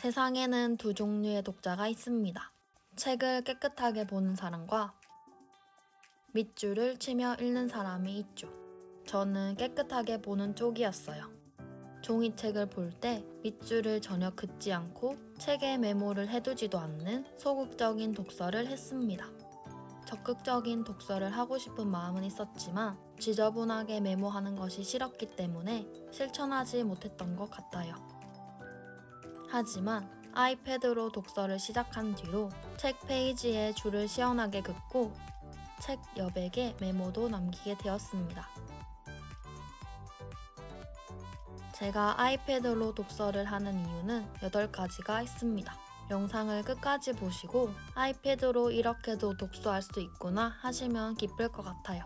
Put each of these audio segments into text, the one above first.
세상에는 두 종류의 독자가 있습니다. 책을 깨끗하게 보는 사람과 밑줄을 치며 읽는 사람이 있죠. 저는 깨끗하게 보는 쪽이었어요. 종이책을 볼 때 밑줄을 전혀 긋지 않고 책에 메모를 해두지도 않는 소극적인 독서를 했습니다. 적극적인 독서를 하고 싶은 마음은 있었지만 지저분하게 메모하는 것이 싫었기 때문에 실천하지 못했던 것 같아요. 하지만 아이패드로 독서를 시작한 뒤로 책 페이지에 줄을 시원하게 긋고 책 여백에 메모도 남기게 되었습니다. 제가 아이패드로 독서를 하는 이유는 8가지가 있습니다. 영상을 끝까지 보시고 아이패드로 이렇게도 독서할 수 있구나 하시면 기쁠 것 같아요.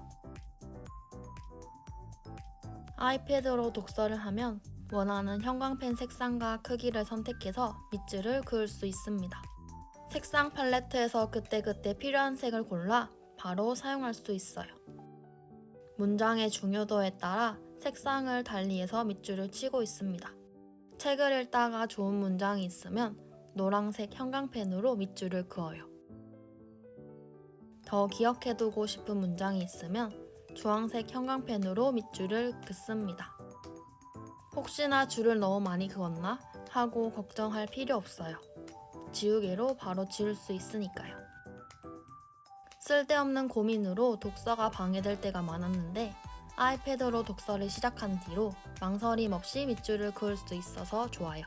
아이패드로 독서를 하면 원하는 형광펜 색상과 크기를 선택해서 밑줄을 그을 수 있습니다. 색상 팔레트에서 그때그때 필요한 색을 골라 바로 사용할 수 있어요. 문장의 중요도에 따라 색상을 달리해서 밑줄을 치고 있습니다. 책을 읽다가 좋은 문장이 있으면 노란색 형광펜으로 밑줄을 그어요. 더 기억해두고 싶은 문장이 있으면 주황색 형광펜으로 밑줄을 긋습니다. 혹시나 줄을 너무 많이 그었나 하고 걱정할 필요 없어요. 지우개로 바로 지울 수 있으니까요. 쓸데없는 고민으로 독서가 방해될 때가 많았는데 아이패드로 독서를 시작한 뒤로 망설임 없이 밑줄을 그을 수 있어서 좋아요.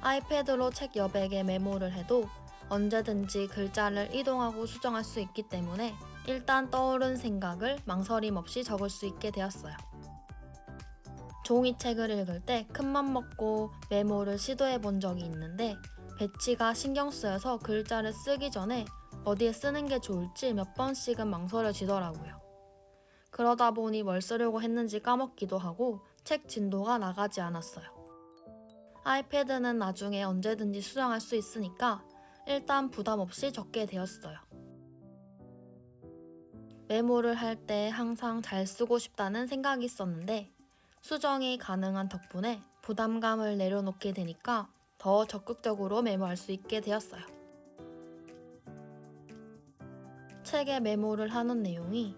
아이패드로 책 여백에 메모를 해도 언제든지 글자를 이동하고 수정할 수 있기 때문에 일단 떠오른 생각을 망설임 없이 적을 수 있게 되었어요. 종이책을 읽을 때 큰맘 먹고 메모를 시도해 본 적이 있는데 배치가 신경 쓰여서 글자를 쓰기 전에 어디에 쓰는 게 좋을지 몇 번씩은 망설여지더라고요. 그러다 보니 뭘 쓰려고 했는지 까먹기도 하고 책 진도가 나가지 않았어요. 아이패드는 나중에 언제든지 수정할 수 있으니까 일단 부담 없이 적게 되었어요. 메모를 할 때 항상 잘 쓰고 싶다는 생각이 있었는데 수정이 가능한 덕분에 부담감을 내려놓게 되니까 더 적극적으로 메모할 수 있게 되었어요. 책에 메모를 하는 내용이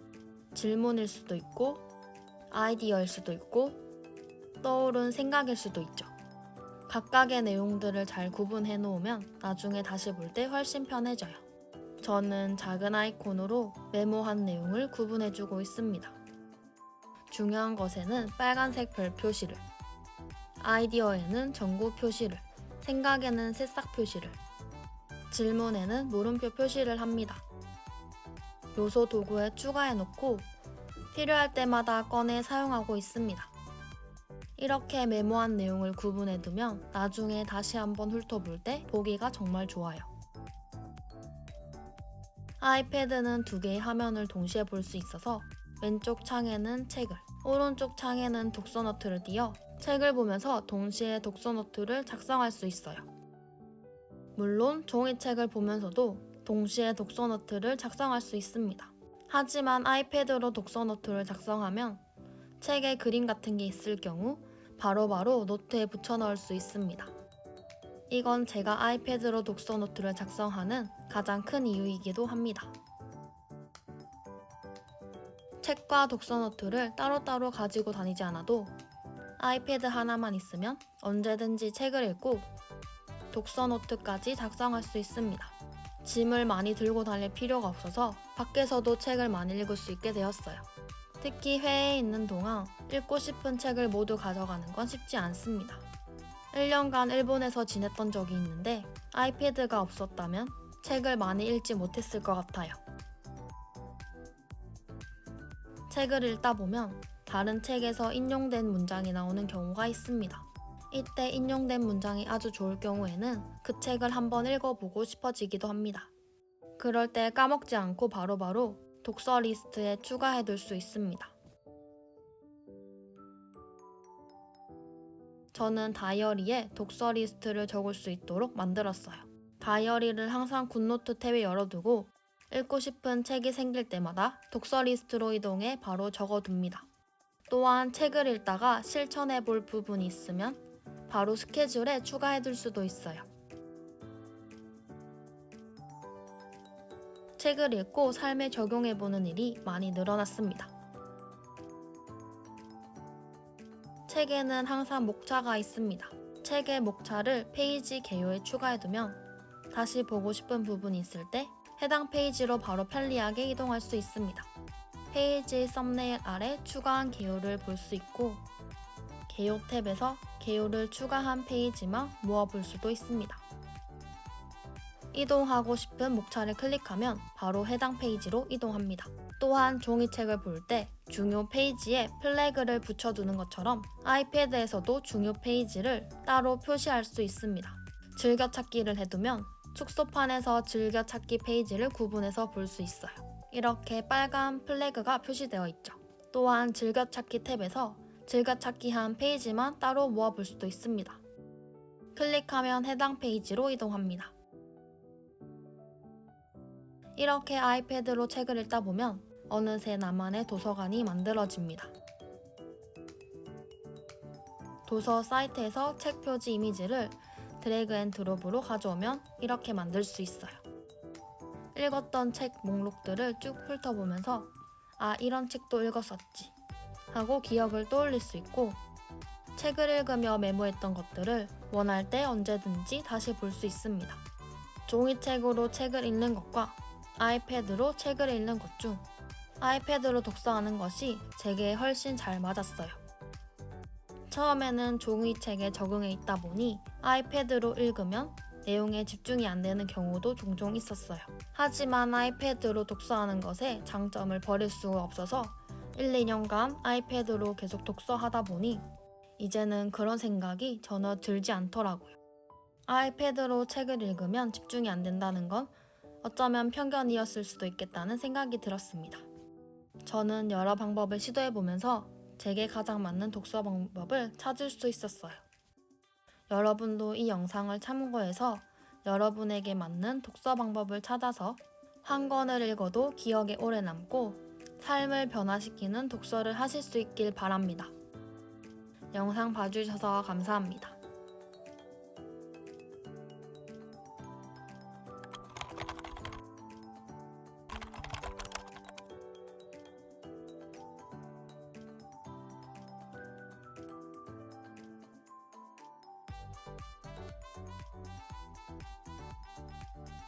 질문일 수도 있고 아이디어일 수도 있고 떠오른 생각일 수도 있죠. 각각의 내용들을 잘 구분해 놓으면 나중에 다시 볼 때 훨씬 편해져요. 저는 작은 아이콘으로 메모한 내용을 구분해 주고 있습니다. 중요한 것에는 빨간색 별 표시를, 아이디어에는 전구 표시를, 생각에는 새싹 표시를, 질문에는 물음표 표시를 합니다. 요소 도구에 추가해 놓고 필요할 때마다 꺼내 사용하고 있습니다. 이렇게 메모한 내용을 구분해 두면 나중에 다시 한번 훑어볼 때 보기가 정말 좋아요. 아이패드는 두 개의 화면을 동시에 볼 수 있어서 왼쪽 창에는 책을, 오른쪽 창에는 독서 노트를 띄어 책을 보면서 동시에 독서 노트를 작성할 수 있어요. 물론 종이책을 보면서도 동시에 독서 노트를 작성할 수 있습니다. 하지만 아이패드로 독서 노트를 작성하면 책에 그림 같은 게 있을 경우 바로바로 노트에 붙여 넣을 수 있습니다. 이건 제가 아이패드로 독서 노트를 작성하는 가장 큰 이유이기도 합니다. 책과 독서 노트를 따로따로 가지고 다니지 않아도 아이패드 하나만 있으면 언제든지 책을 읽고 독서 노트까지 작성할 수 있습니다. 짐을 많이 들고 다닐 필요가 없어서 밖에서도 책을 많이 읽을 수 있게 되었어요. 특히 해외에 있는 동안 읽고 싶은 책을 모두 가져가는 건 쉽지 않습니다. 1년간 일본에서 지냈던 적이 있는데 아이패드가 없었다면 책을 많이 읽지 못했을 것 같아요. 책을 읽다 보면 다른 책에서 인용된 문장이 나오는 경우가 있습니다. 이때 인용된 문장이 아주 좋을 경우에는 그 책을 한번 읽어보고 싶어지기도 합니다. 그럴 때 까먹지 않고 바로바로 독서 리스트에 추가해둘 수 있습니다. 저는 다이어리에 독서 리스트를 적을 수 있도록 만들었어요. 다이어리를 항상 굿노트 탭에 열어두고 읽고 싶은 책이 생길 때마다 독서 리스트로 이동해 바로 적어둡니다. 또한 책을 읽다가 실천해 볼 부분이 있으면 바로 스케줄에 추가해 둘 수도 있어요. 책을 읽고 삶에 적용해 보는 일이 많이 늘어났습니다. 책에는 항상 목차가 있습니다. 책의 목차를 페이지 개요에 추가해두면 다시 보고 싶은 부분이 있을 때 해당 페이지로 바로 편리하게 이동할 수 있습니다. 페이지 썸네일 아래 추가한 개요를 볼 수 있고 개요 탭에서 개요를 추가한 페이지만 모아볼 수도 있습니다. 이동하고 싶은 목차를 클릭하면 바로 해당 페이지로 이동합니다. 또한 종이책을 볼 때 중요 페이지에 플래그를 붙여두는 것처럼 아이패드에서도 중요 페이지를 따로 표시할 수 있습니다. 즐겨찾기를 해두면 축소판에서 즐겨찾기 페이지를 구분해서 볼 수 있어요. 이렇게 빨간 플래그가 표시되어 있죠. 또한 즐겨찾기 탭에서 즐겨찾기 한 페이지만 따로 모아볼 수도 있습니다. 클릭하면 해당 페이지로 이동합니다. 이렇게 아이패드로 책을 읽다 보면 어느새 나만의 도서관이 만들어집니다. 도서 사이트에서 책 표지 이미지를 드래그 앤 드롭으로 가져오면 이렇게 만들 수 있어요. 읽었던 책 목록들을 쭉 훑어보면서 아, 이런 책도 읽었었지 하고 기억을 떠올릴 수 있고 책을 읽으며 메모했던 것들을 원할 때 언제든지 다시 볼 수 있습니다. 종이책으로 책을 읽는 것과 아이패드로 책을 읽는 것 중 아이패드로 독서하는 것이 제게 훨씬 잘 맞았어요. 처음에는 종이책에 적응해 있다 보니 아이패드로 읽으면 내용에 집중이 안 되는 경우도 종종 있었어요. 하지만 아이패드로 독서하는 것에 장점을 버릴 수가 없어서 1, 2년간 아이패드로 계속 독서하다 보니 이제는 그런 생각이 전혀 들지 않더라고요. 아이패드로 책을 읽으면 집중이 안 된다는 건 어쩌면 편견이었을 수도 있겠다는 생각이 들었습니다. 저는 여러 방법을 시도해 보면서 제게 가장 맞는 독서 방법을 찾을 수 있었어요. 여러분도 이 영상을 참고해서 여러분에게 맞는 독서 방법을 찾아서 한 권을 읽어도 기억에 오래 남고 삶을 변화시키는 독서를 하실 수 있길 바랍니다. 영상 봐주셔서 감사합니다.